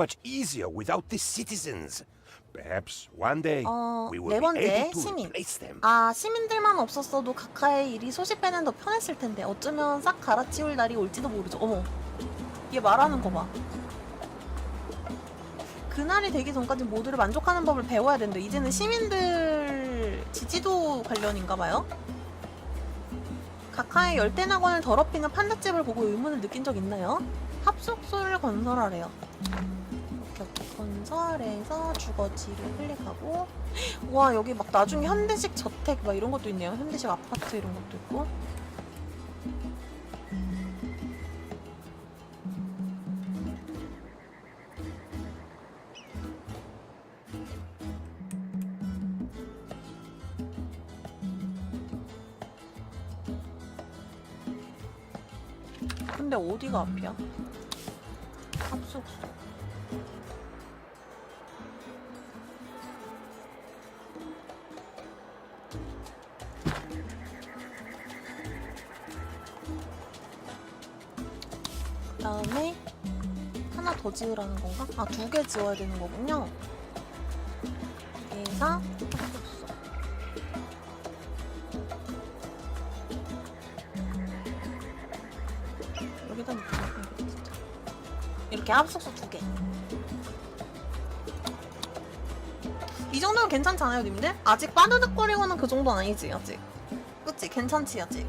much easier without the citizens. Perhaps one day 어, we will 네 be 번째, able to 시민. replace them. 아 시민들만 없었어도 각하의 일이 소식 빼는 더 편했을 텐데 어쩌면 싹 갈아치울 날이 올지도 모르죠. 어머, 얘 말하는 거 봐. 그날이 되기 전까지 모두를 만족하는 법을 배워야 된대. 이제는 시민들 지지도 관련인가 봐요. 각하의 열대 낙원을 더럽히는 판잣집을 보고 의문을 느낀 적 있나요? 합숙소를 건설하래요. 이렇게 건설해서 주거지를 클릭하고 와 여기 막 나중에 현대식 저택 막 이런 것도 있네요. 현대식 아파트 이런 것도 있고. 근데 어디가 앞이야? 합숙소. 지으라는 건가? 아, 두 개 지어야 되는 거군요. 그래서. 여기다 이거 진짜. 이렇게 합숙소 두 개. 이 정도면 괜찮잖아요, 님들? 아직 빠드득거리고는 그 정도는 아니지, 아직. 그치? 괜찮지, 아직.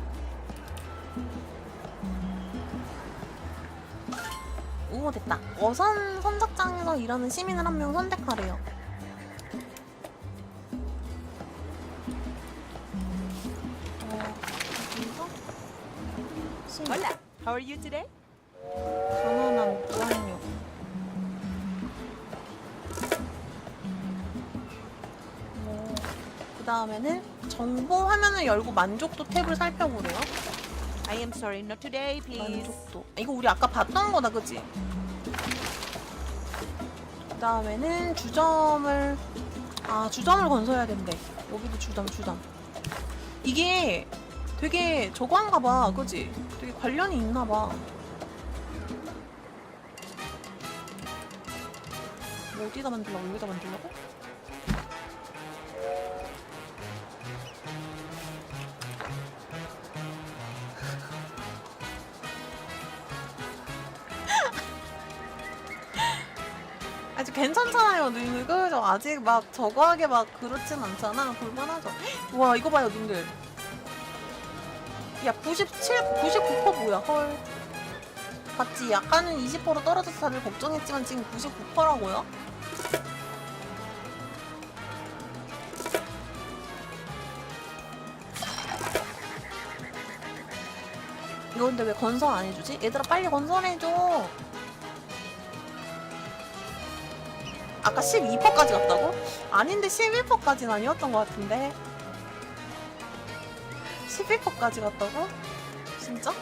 오 됐다 어선 선착장에서 일하는 시민을 한 명 선택하래요 어, Hola, how are you today? 단원한 무학력 그 다음에는 정보 화면을 열고 만족도 탭을 살펴보래요 I am sorry, not today, please. 만족도. 이거 우리 아까 봤던 거다, 그지? 그 다음에는 주점을 아 주점을 건설해야 된대. 여기도 주점, 주점. 이게 되게 저거 한가 봐, 그지? 되게 관련이 있나 봐. 뭐 어디다 만들라고? 여기다 만들라고? 괜찮잖아요, 님들. 그죠? 아직 막 저거 하게 막 그렇진 않잖아. 볼만하죠. 와, 이거 봐요, 님들. 야, 97, 99% 뭐야, 헐. 봤지? 약간은 20% 떨어져서 다들 걱정했지만 지금 99%라고요? 이거 근데 왜 건설 안 해주지? 얘들아 빨리 건설해줘. 아까 12%까지 갔다고? 아닌데 11%까지는 아니었던 것 같은데 11%까지 갔다고? 진짜?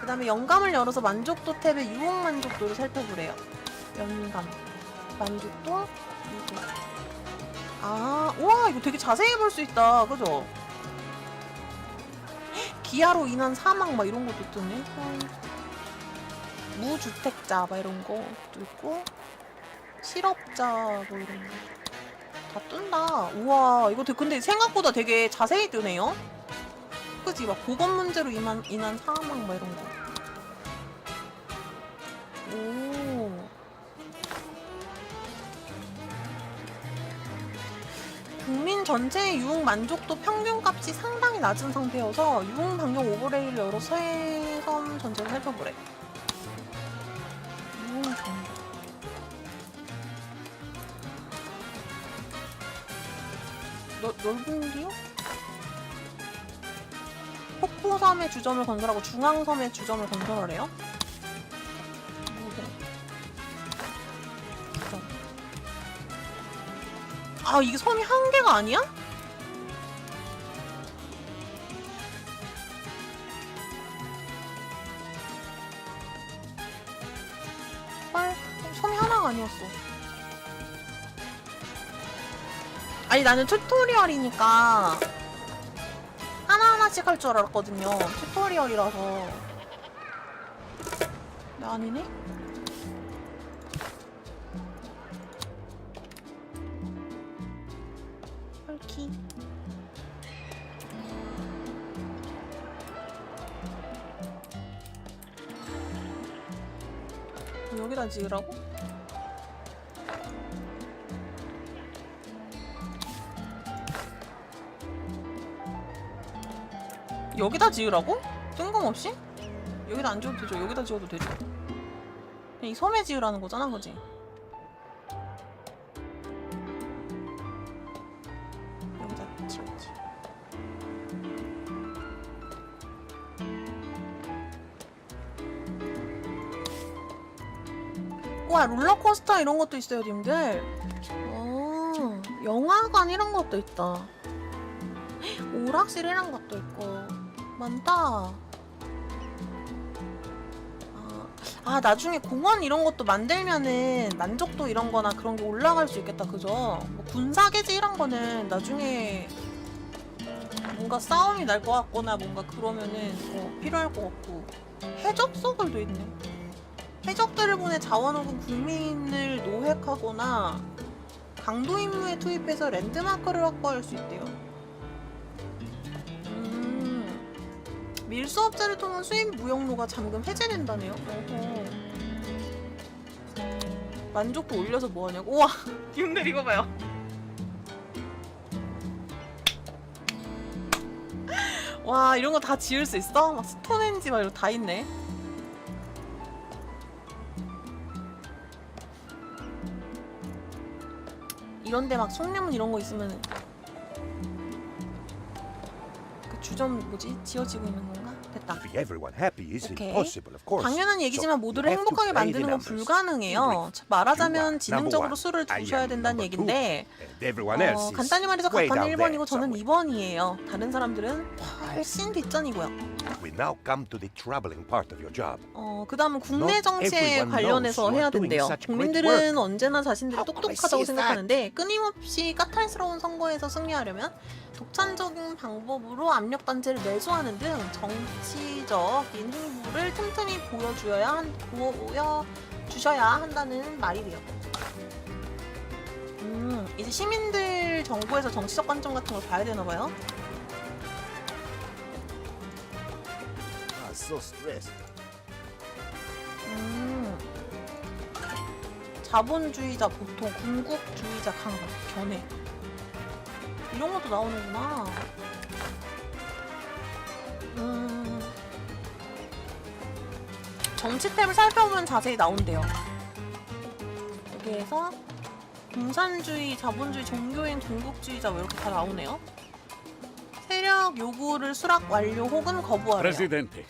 그 다음에 영감을 열어서 만족도 탭의 유혹 만족도를 살펴보래요 영감 만족도 유혹 아 우와 이거 되게 자세히 볼 수 있다 그죠? 기아로 인한 사망 막 이런 것도 뜨네 헐. 무주택자 막 이런 것도 있고 실업자 뭐 이런 거다 뜬다. 우와 이거 되게 근데 생각보다 되게 자세히 뜨네요. 그지 막 보건 문제로 인한 인한 사망 막 이런 거. 오. 국민 전체의 유흥 만족도 평균값이 상당히 낮은 상태여서 유흥 방역 오버레이를 열어서 해섬 전체를 살펴보래. 넓, 넓은 길이요? 폭포섬의 주점을 건설하고 중앙섬의 주점을 건설하래요? 아 이게 섬이 한 개가 아니야? 헐 섬이 하나가 아니었어 아니 나는 튜토리얼이니까 하나하나씩 할 줄 알았거든요. 튜토리얼이라서. 근데 아니네? 헐키. 여기다 지으라고? 여기다 지으라고? 뜬금없이? 여기다 안 지어도 되죠. 여기다 지어도 되죠. 이 섬에 지으라는 거잖아, 그지? 여기다 지었지. 와 롤러코스터 이런 것도 있어요, 님들. 어, 영화관 이런 것도 있다. 오락실 이런 것도 있고 많다. 아, 아 나중에 공원 이런 것도 만들면은 만족도 이런 거나 그런 게 올라갈 수 있겠다 그죠? 뭐 군사계지 이런 거는 나중에 뭔가 싸움이 날 것 같거나 뭔가 그러면은 어, 필요할 것 같고 해적 서글도 있네 해적들을 보내 자원 혹은 국민을 노획하거나 강도 임무에 투입해서 랜드마크를 확보할 수 있대요 밀수업자를 통한 수입 무역로가 잠금 해제된다네요. 만족도 올려서 뭐하냐고. 우와, 님들 이거 봐요. 와, 이런 거 다 지을 수 있어? 막 스톤헨지 막 이런 거 다 있네. 이런데 막 속내문 이런 거 있으면 그 주점 뭐지 지어지고 있는 건 course. 당연한 얘기지만 모두를 행복하게 만드는 건. 불가능해요. 말하자면 지능적으로. 수를 두셔야 된다는. 얘긴데 어, 간단히 말해서 각하는 down there 1번이고 저는 somewhere. 2번이에요. 다른 사람들은 훨씬 뒷전이고요. We now come to the troubling part of your job. 어, 그 다음은 국내 Not 정치에 everyone 관련해서 knows you 해야 are doing 된대요. such great 국민들은 work. 언제나 자신들이 How can I 똑똑하다고 see 생각하는데 끊임없이 까탈스러운 선거에서 승리하려면 독창적인 방법으로 압력 단체를 내수하는 등 정치적인 행보를 틈틈이 보여주어야 한, 보여 주셔야 한다는 말이래요. 음, 이제 시민들 정부에서 정치적 관점 같은 걸 봐야 되나 봐요. So stressed. 음. 자본주의자 보통, 군국주의자 강화, 견해. 이런 것도 나오는구나. 음. 정치 탭을 살펴보면 자세히 나온대요. 여기에서 공산주의, 자본주의, 종교인, 군국주의자 뭐 이렇게 다 나오네요. 세력 요구를 수락 완료 혹은 거부하래요. Presidente,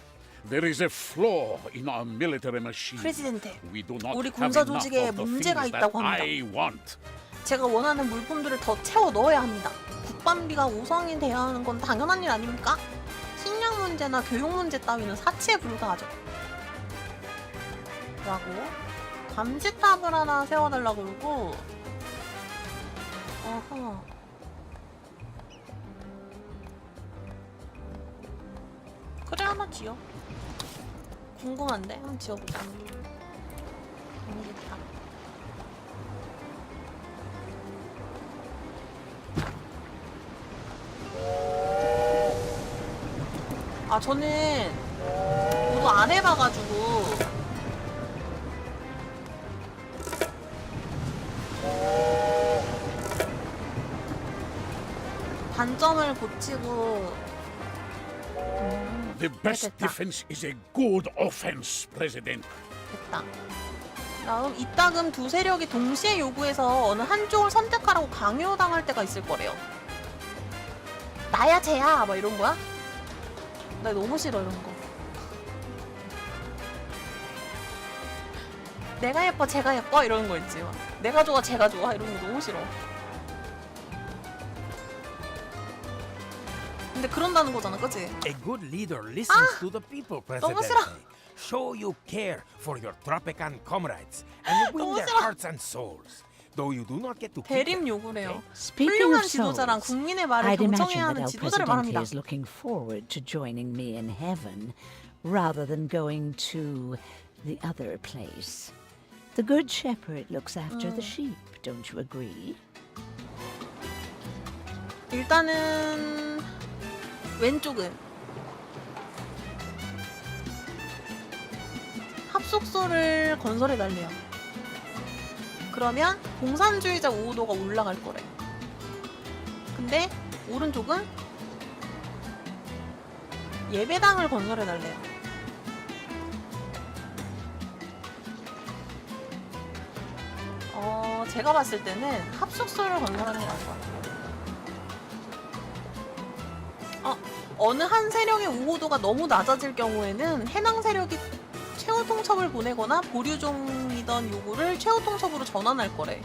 there is a flaw in our military machine. 프레지덴테. We do not 우리 군사 enough 조직에 of the 문제가 things 있다고 합니다. I want. 제가 원하는 물품들을 더 채워 넣어야 합니다. 국방비가 우선이 돼야 하는 건 당연한 일 아닙니까? 식량 문제나 교육 문제 따위는 사치에 불과하죠. 라고 감지탑을 하나 세워달라고 그러고 어허 그래 하나 지어 궁금한데? 한번 지어보자. 감지탑 아 저는 모두 안 해봐가지고. 단점을 고치고 음, The best 됐다. defense is a good offense, President. 됐다. 다음 이따금 두 세력이 동시에 요구해서 어느 한쪽을 선택하라고 강요당할 때가 있을 거래요. 나야 쟤야 막 이런 거야? 나 너무 싫어 이런 거. 내가 예뻐 쟤가 예뻐 이러는 거 있지 막. 내가 좋아 쟤가 좋아 이런 거 너무 싫어. 근데 그런다는 거잖아, 그치? A good leader listens to the people, 너무 Presidente. 싫어. Show you care for your Tropican comrades and win 너무 their 싫어. hearts and souls. Though you do not get to keep 대립 them. 요구래요. Speaking 훌륭한 of 지도자랑 souls, 국민의 말을 I'd imagine 경청해야 that 하는 El 지도자를 Presidente 말합니다. is looking forward to joining me in heaven rather than going to the other place. The Good Shepherd looks after the sheep, don't you agree? 일단은 왼쪽은 합숙소를 건설해 달래요. 그러면 공산주의자 우호도가 올라갈 거래. 근데 오른쪽은 예배당을 건설해 달래요. 어, 제가 봤을 때는 합숙소를 건설하는 게 나을 것 같아요. 어, 어느 한 세력의 우호도가 너무 낮아질 경우에는 해당 세력이 최후 통첩을 보내거나 보류종이던 요구를 최후 통첩으로 전환할 거래.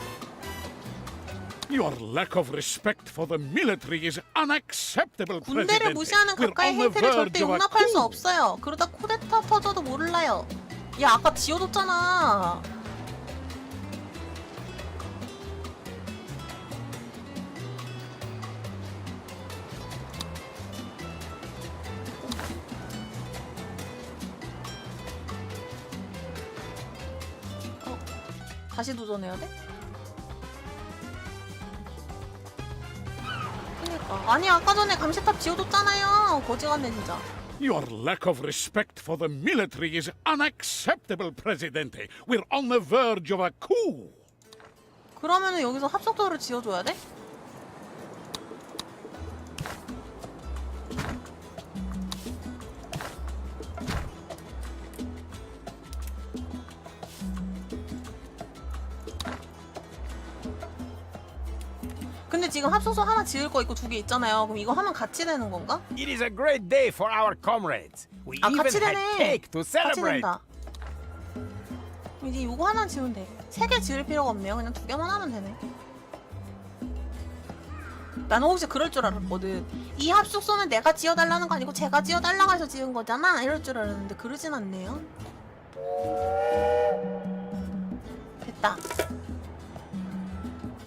Your lack of respect for the military is unacceptable, 군대를. 무시하는 We're 가까이 on the 행태를 절대 verge of a 용납할 수 coup. 없어요. 그러다 쿠데타 터져도 몰라요. 야 아까 지어줬잖아. 다시 도전해야 돼? 그니까 아니 아까 전에 감시탑 지어줬잖아요 거지 같네 진짜 Your lack of respect for the military is unacceptable, Presidente. We're on the verge of a coup. 그러면은 여기서 합석도를 지어줘야 돼? 근데 지금 합숙소 하나 지을 거 있고 두 개 있잖아요. 그럼 이거 하면 같이 되는 건가? It is a great day for our comrades. We 아 even 같이 had 되네. cake to 같이 celebrate. 된다. 이제 이거 하나 지으면 돼. 세 개 지을 필요가 없네요. 그냥 두 개만 하면 되네. 나는 혹시 그럴 줄 알았거든. 이 합숙소는 내가 지어달라는 거 아니고 제가 지어달라고 해서 지은 거잖아. 이럴 줄 알았는데 그러진 않네요. 됐다.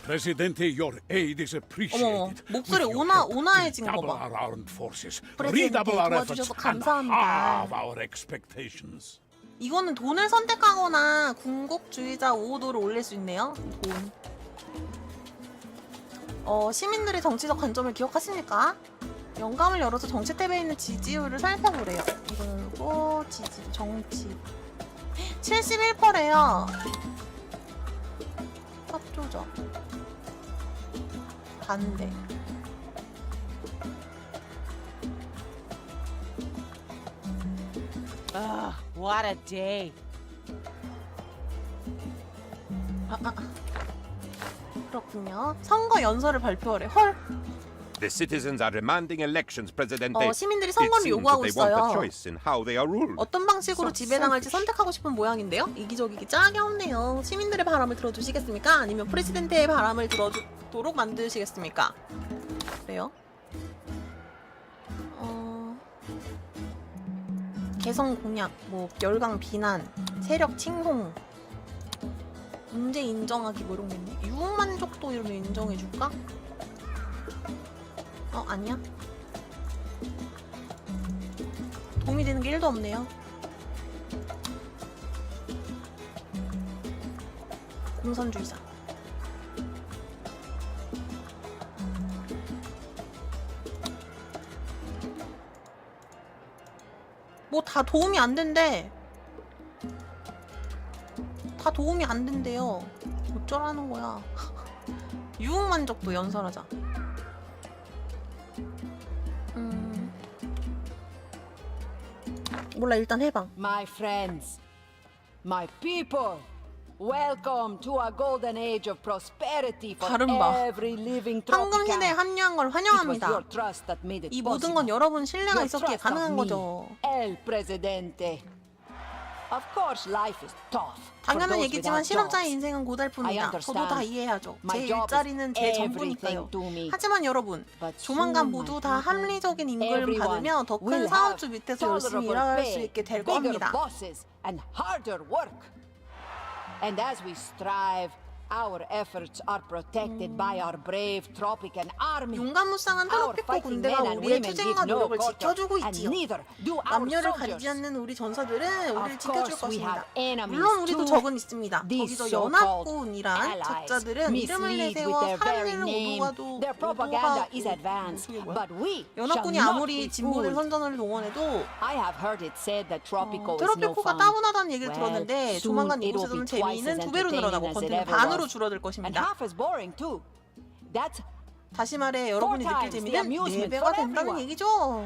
Presidente, your aid is appreciated. 어머, 목소리 With your 오나- help, 온화해진 we'll 거 double 봐. our armed forces, Presidente, redouble our efforts, 도와주셔서 and 감사합니다. halve our expectations. 이거는 돈을 선택하거나 군국주의자 우호도를 올릴 수 있네요. 돈. 어, 시민들의 정치적 관점을 기억하십니까? 영감을 열어서 정치 탭에 있는 지지율을 살펴보래요. 그리고 지지, 정치. 71%래요. 협조적. 반대. Ugh, what a day. 아, 아, 아. 그렇군요. 선거 연설을 발표하래. 헐. The citizens are demanding elections, Presidente. 어, 시민들이 It 선거를 seems 요구하고 that they want a 있어요. choice in how they are ruled. 어떤 방식으로 지배당할지. 선택하고 싶은 모양인데요. 이기적이기 짝이 없네요. 시민들의 바람을 들어주시겠습니까? 아니면 프레시덴트의 바람을 들어주도록 만드시겠습니까? 그래요? 어... 개성 공약, 뭐 열강 비난, 세력 칭송, 문제 인정하기 뭐 이런 게 있네. 유흥 만족도 이러면 인정해줄까? 어 아니야? 도움이 되는 게 1도 없네요. 공산주의자. 뭐 다 도움이 안 된대. 다 도움이 안 된대요. 어쩌라는 거야. 유흥만족도 연설하자. 몰라 일단 해봐. My friends, my people, welcome to a golden age of prosperity for 발음 봐. every living 황금 시대에 tropical. 합류한 걸 It was 환영합니다. your trust that made it 이 모든 possible. 건 여러분 신뢰가 Your 있었기에 trust of 가능한 me, 거죠. El Presidente. Of course, life is tough. 당연한 얘기지만 실업자의. 인생은 고달픕니다. 저도 다 이해하죠. 제 일자리는 제 전부니까요. 하지만 여러분, 조만간 모두 다 합리적인 임금을 받으며 더 큰 사업주 밑에서 열심히 일할 수 있게 될 겁니다. And as we strive Our efforts are protected by our brave Tropican army. 용감무쌍한 Our 트로피코 fighting 군대가 and 우리의 women 투쟁과 no 노력을 지켜주고 and 있지요. neither do our 남녀를. 가리지 않는 우리 전사들은 우리를 Of 지켜줄 course we 것입니다. enemies 물론 우리도 too. 적은 있습니다. These 거기서 연합군이란 allies 적자들은 이름을 mislead with 내세워 their very 사람을 name. 오도가도 Their propaganda 오도하고 is advanced, 그게 뭐야? but we 연합군이 아무리 진보된 fooled. 선전을 동원해도 I have heard it said that 어, Tropico is no 트로피코가 fun. 따분하다는 얘기를 Well, 들었는데 soon 조만간 이곳에서는 재미는 두 배로 늘어나고 entertaining as it 컨텐츠는 ever 반으로. 줄어들 것입니다. 다시 말해 여러분이 느낄 재미는 amusement 4배가 for 된다는. 얘기죠.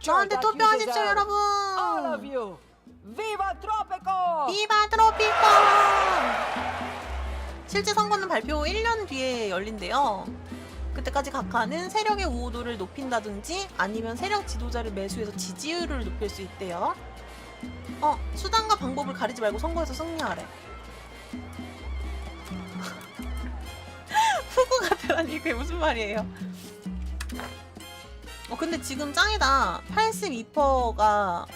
저한테 투표하십시오. 여러분. Viva Tropico! 비바 트로피코! 실제 선거는 발표 후 1년 뒤에 열린대요. 그때까지 각하는 세력의 우호도를 높인다든지 아니면 세력 지도자를 매수해서 지지율을 높일 수 있대요. 어, 수단과 방법을 가리지 말고 선거에서 승리하래. 후보 같으라니 그게 무슨 말이에요? 어, 근데 지금 짱이다. 82%가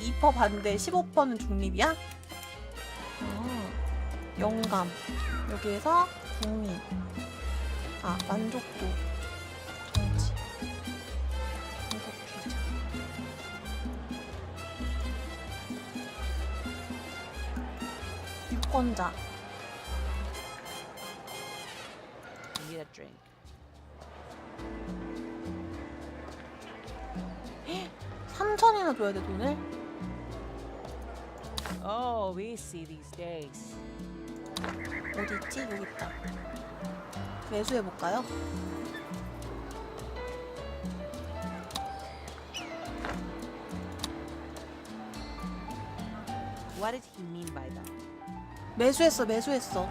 2% 반대, 15%는 중립이야? 어, 영감. 여기에서 국민. 아, 만족도. A drink. 3천이나 줘야 돼, 돈을? Oh, easy these days. 어디 있지? 여기 있다. 매수해 볼까요? What did he mean by that? 매수했어, 매수했어.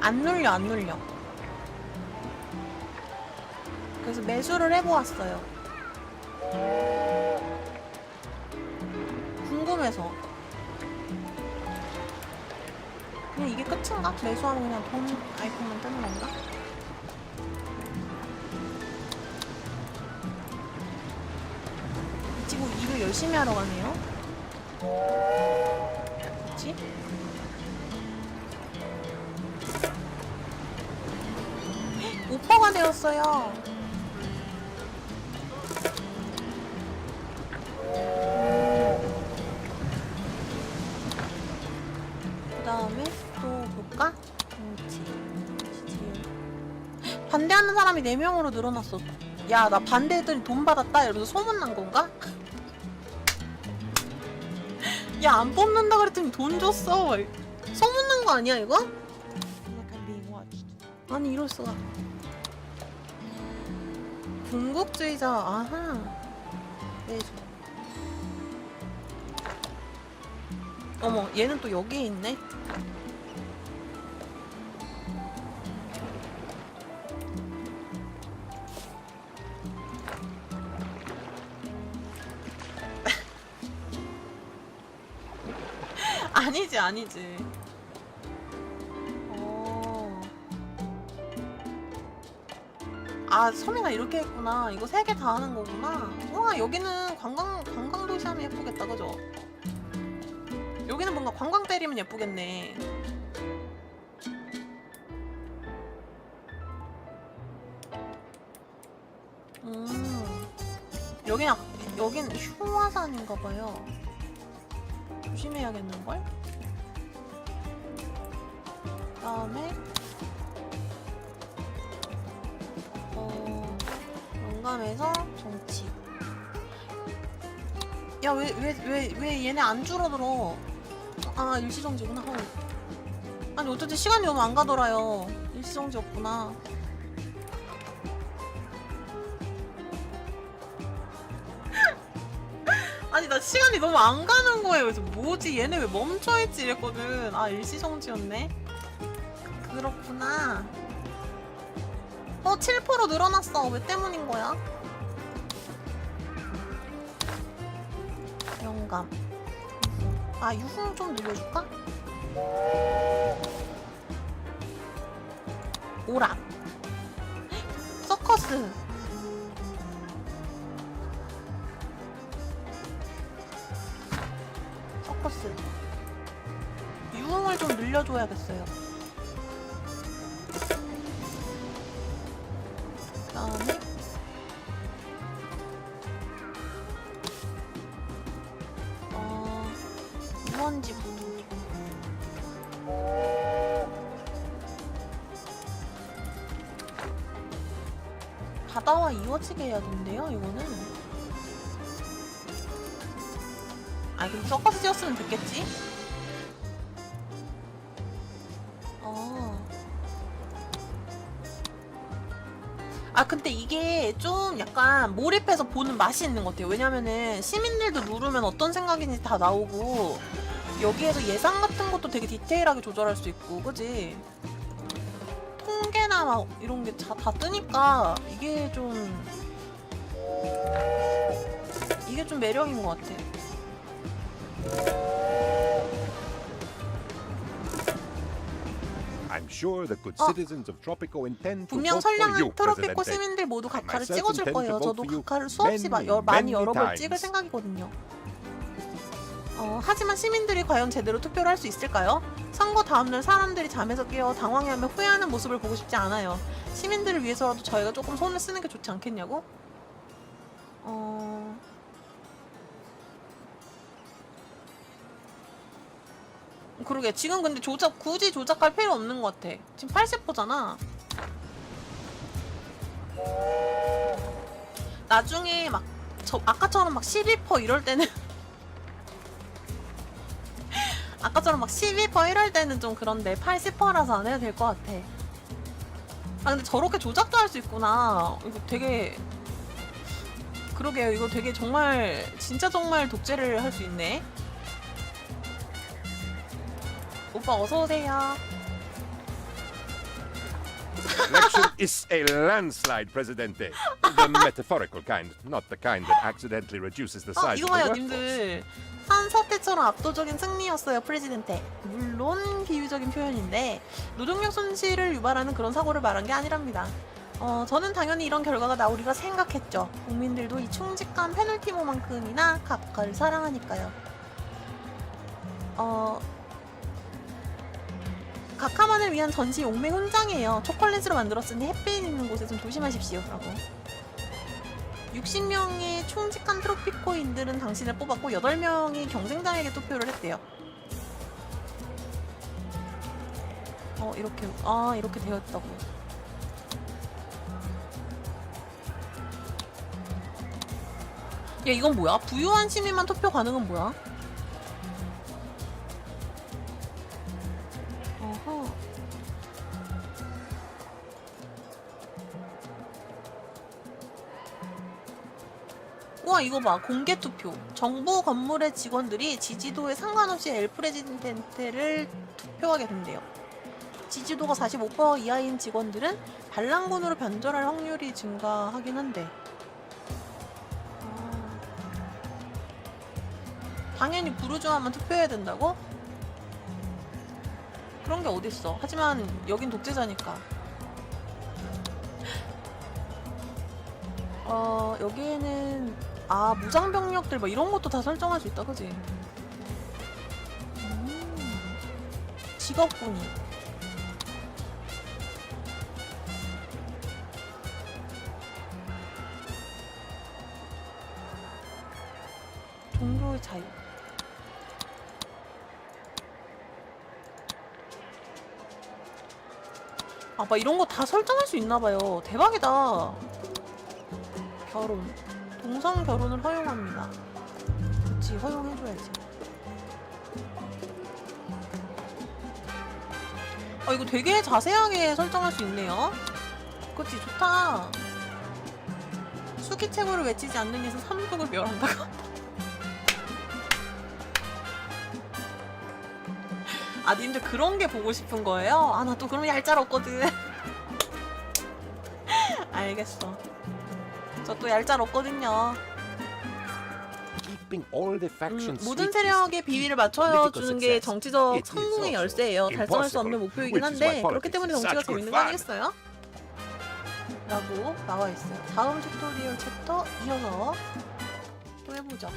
안 눌려, 안 눌려. 그래서 매수를 해보았어요. 궁금해서. 그냥 이게 끝인가? 매수하면 그냥 돈 아이콘만 뜨는 건가? 열심히 하러 가네요. 뭐지? 오퍼가 되었어요. 그 다음에 또 볼까? 반대하는 사람이 4명으로 늘어났어. 야, 나 반대했더니 돈 받았다? 이러면서 소문난 건가? 야, 안 뽑는다 그랬더니 돈 줬어. 소문난 거 아니야, 이거? 아니, 이럴 수가. 군국주의자, 아하. 네, 저. 어머, 얘는 또 여기에 있네. 아니지. 어. 아, 섬이가 이렇게 했구나. 이거 세 개 다 하는 거구나. 와, 여기는 관광, 관광 도시 하면 예쁘겠다, 그죠? 여기는 뭔가 관광 때리면 예쁘겠네. 음. 여긴, 아- 여긴 휴화산인가 봐요. 조심해야겠는걸? 다음에 어 영감에서 정치. 야 왜 왜 왜 왜 얘네 안 줄어들어? 아 일시정지구나. 헐. 아니 어쩐지 시간이 너무 안 가더라요. 일시정지였구나. 아니 나 시간이 너무 안 가는 거예요. 그래서 뭐지? 얘네 왜 멈춰있지? 이랬거든. 아 일시정지였네 그렇구나 어7% 늘어났어 왜 때문인 거야 영감 아 유흥 좀 늘려줄까? 오락 서커스. 서커스. 유흥을 좀 늘려줘야겠어요. 바다와 이어지게 해야 된대요, 이거는. 아, 그럼 서커스였으면 됐겠지? 어. 아, 근데 이게 좀 약간 몰입해서 보는 맛이 있는 것 같아요. 왜냐면은 시민들도 누르면 어떤 생각인지 다 나오고, 여기에서 예상 같은 것도 되게 디테일하게 조절할 수 있고, 그지? 통계나 막 이런 게 다 뜨니까 이게 좀 이게 좀 매력인 것 같아. I'm sure the good 어. citizens of Tropico intend to 분명 vote for you, 선량한 트로피코 Presidente. 시민들 모두 각하를 찍어줄 거예요. 저도 각하를 수없이 마, many, 여, 많이 여러 번. 찍을 생각이거든요. 어, 하지만 시민들이 과연 제대로 투표를 할 수 있을까요? 선거 다음날 사람들이 잠에서 깨어 당황해하며 후회하는 모습을 보고 싶지 않아요. 시민들을 위해서라도 저희가 조금 손을 쓰는 게 좋지 않겠냐고? 어... 그러게 지금 근데 조작 굳이 조작할 필요 없는 것 같아. 지금 80%잖아. 나중에 막 저 아까처럼 막 12% 이럴 때는 아까처럼 막 12% 이럴 때는 좀 그런데 80%라서 안 해도 될 것 같아. 아 근데 저렇게 조작도 할 수 있구나. 이거 되게 그러게요. 이거 되게 정말 진짜 정말 독재를 할 수 있네. 오빠 어서 오세요. Election is a landslide, Presidente. The metaphorical kind, not the kind that accidentally reduces the 어, size 이거 of 봐요, the workforce. 님들. 한 사태처럼 압도적인 승리였어요, 프레지던테. 물론 비유적인 표현인데 노동력 손실을 유발하는 그런 사고를 말한 게 아니랍니다. 어, 저는 당연히 이런 결과가 나오리라 생각했죠. 국민들도 이 충직한 페널티모만큼이나 각하를 사랑하니까요. 어, 각하만을 위한 전시 용맹 훈장이에요. 초콜릿으로 만들었으니 햇빛 있는 곳에 좀 조심하십시오. 라고. 60명의 충직한 트로피코인들은 당신을 뽑았고 8명이 경쟁자에게 투표를 했대요. 어 이렇게 아 이렇게 되어 있다고. 야 이건 뭐야? 부유한 시민만 투표 가능은 뭐야? 이거 봐. 공개 투표. 정부 건물의 직원들이 지지도에 상관없이 엘 프레지덴테를 투표하게 된대요. 지지도가 45% 이하인 직원들은 반란군으로 변절할 확률이 증가하긴 한데. 아. 당연히 부르주아만 투표해야 된다고? 그런 게 어딨어. 하지만 여긴 독재자니까. 어 여기에는 아 무장 병력들 뭐 이런 것도 다 설정할 수 있다 그지? 음, 직업군이 종교의 자유 아, 막 이런 거 다 설정할 수 있나 봐요. 대박이다. 결혼. 동성 결혼을 허용합니다. 그치, 허용해줘야지. 아, 이거 되게 자세하게 설정할 수 있네요. 그치, 좋다. 수기체고를 외치지 않는 이상 삼족을 멸한다고. 아, 님들 그런 게 보고 싶은 거예요? 아, 나 또 그런 얄짤 없거든. 알겠어. 저 또 얄짤 없거든요. All the 음, 모든 세력의 비위를 to 맞춰 political 주는 게. 정치적 성공의 열쇠예요. 달성할 수 없는 목표이긴 한데 그렇기 때문에 정치가 good 재밌는 거. 아니겠어요? 라고 나와 있어요. 다음 튜토리얼 챕터 이어서 또 해보죠.